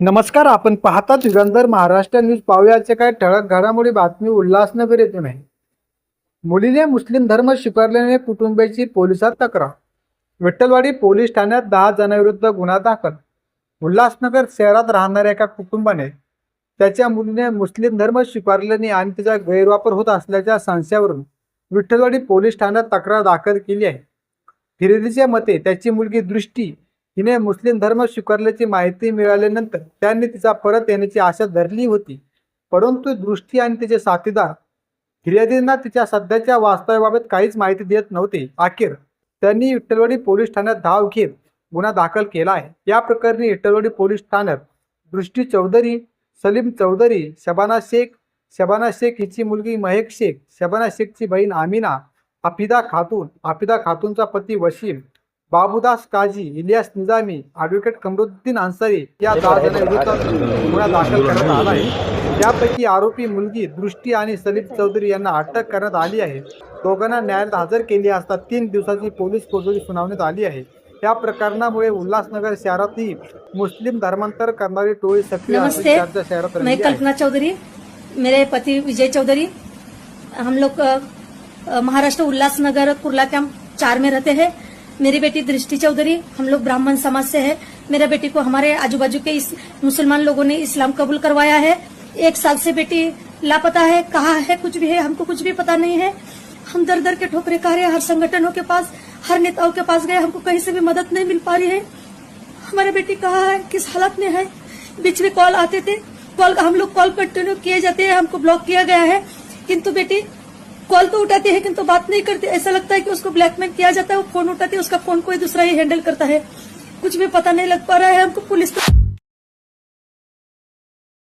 नमस्कार आपण पाहता युगंधर महाराष्ट्र न्यूज. पाहुयाचे काय ठळक घडामोडी बातमी उल्हासनगर येथून आहे. मुलीने मुस्लिम धर्म स्वीकारल्याने कुटुंबियाची पोलिसात तक्रार. विठ्ठलवाडी पोलीस ठाण्यात दहा जणांविरुद्ध गुन्हा दाखल. उल्हासनगर शहरात राहणाऱ्या एका कुटुंबाने त्याच्या मुलीने मुस्लिम धर्म स्वीकारल्याने आणि त्याचा गैरवापर होत असल्याच्या संशयावरून विठ्ठलवाडी पोलीस ठाण्यात तक्रार दाखल केली आहे. फिर्यादीच्या मते त्याची मुलगी दृष्टी हिने मुस्लिम धर्म स्वीकारल्याची माहिती मिळाल्यानंतर त्यांनी तिचा परत येण्याची आशा धरली होती. परंतु दृष्टी आणि तिचे साथीदार फिर्यादींना तिच्या सध्याच्या वास्तव्याबाबत काहीच माहिती देत नव्हती. अखेर त्यांनी विठ्ठलवाडी पोलीस ठाण्यात धाव घेत गुन्हा दाखल केला आहे. या प्रकरणी विठ्ठलवाडी पोलीस ठाण्यात दृष्टी चौधरी सलीम चौधरी शबाना शेख शबाना शेख हिची मुलगी महेक शेख शबाना शेखची बहीण आमिना अफिदा खातून अफिदा खातूनचा पती वशीम बाबूदास काजी इलियास निजामी ॲडव्होकेट कमरुद्दीन अन्सारी या दहा जणांविरोधात गुन्हा दाखल करण्यात आला आहे. यापैकी आरोपी मुलगी दृष्टी आणि सलीम चौधरी यांना अटक करण्यात आली आहे. दोघांना न्यायालयात हजर केली असता तीन दिवसाची पोलीस कोठडी सुनावण्यात आली आहे. या प्रकरणामुळे उल्हासनगर शहरातही मुस्लिम धर्मांतर करणारी टोळी सक्रिय शहरात मैं कल्पना चौधरी मेरे पति विजय चौधरी. हम लोग महाराष्ट्र उल्लासनगर कुर्ला कैंप चार में रहते हैं. मेरी बेटी दृष्टि चौधरी, हम लोग ब्राह्मण समाज से है। मेरे बेटी को हमारे आजू बाजू के मुसलमान लोगों ने इस्लाम कबूल करवाया है। एक साल से बेटी लापता है, कहा है, कुछ भी है, हमको कुछ भी पता नहीं है। हम दर दर के ठोकरे खा रहे हर संगठनों के पास, हर नेताओं के पास गए, हमको कहीं से भी मदद नहीं मिल पा रही है। हमारे बेटी कहा है, किस हालत में है? बीच में कॉल आते थे, कॉल हम लोग कॉल कंटिन्यू किए जाते हैं, हमको ब्लॉक किया गया है। किंतु बेटी कॉल तो उठाती है किंतु बात नहीं करती। ऐसा लगता है कि उसको ब्लैकमेल किया जाता है वो फोन उठाती है उसका फोन कोई दूसरा ही हैंडल करता है। कुछ भी पता नहीं लग पा रहा है हमको पुलिस तो